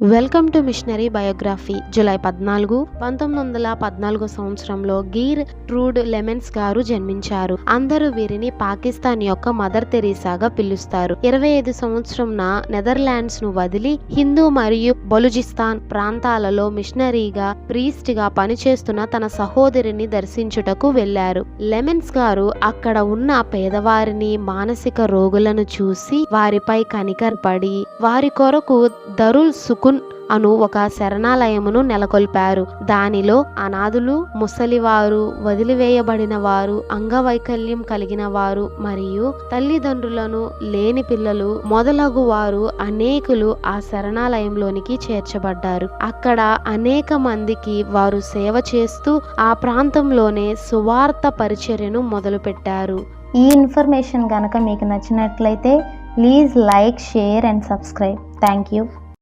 Welcome to missionary biography. July పద్నాలుగు పంతొమ్మిది వందల పద్నాలుగో సంవత్సరంలో గీర్ ట్రూడ్ లెమెన్స్ గారు జన్మించారు. అందరూ వీరిని పాకిస్తాన్ యొక్క మదర్ తెరీసాగా పిలుస్తారు. ఇరవై ఐదు సంవత్సరంన నెదర్లాండ్స్ను వదిలి హిందూ మరియు బలుజిస్తాన్ ప్రాంతాలలో మిషనరీగా ప్రీస్ట్గా పనిచేస్తున్న తన సహోదరిని దర్శించుటకు వెళ్ళారు లెమెన్స్ గారు అక్కడ ఉన్న పేదవారిని మానసిక రోగులను చూసి వారిపై కనికరపడి వారి కొరకు దరుల్ సుకు అను ఒక శరణాలయమును నెలకొల్పారు. దానిలో అనాథులు ముసలివారు వదిలివేయబడిన వారు అంగవైకల్యం కలిగిన వారు మరియు తల్లిదండ్రులను లేని పిల్లలు మొదలగు వారు అనేకులు ఆ శరణాలయంలోనికి చేర్చబడ్డారు. అక్కడ అనేక మందికి వారు సేవ చేస్తూ ఆ ప్రాంతంలోనే సువార్త పరిచర్యను మొదలుపెట్టారు. ఈ ఇన్ఫర్మేషన్ కనుక మీకు నచ్చినట్లయితే please like share and subscribe. Thank you.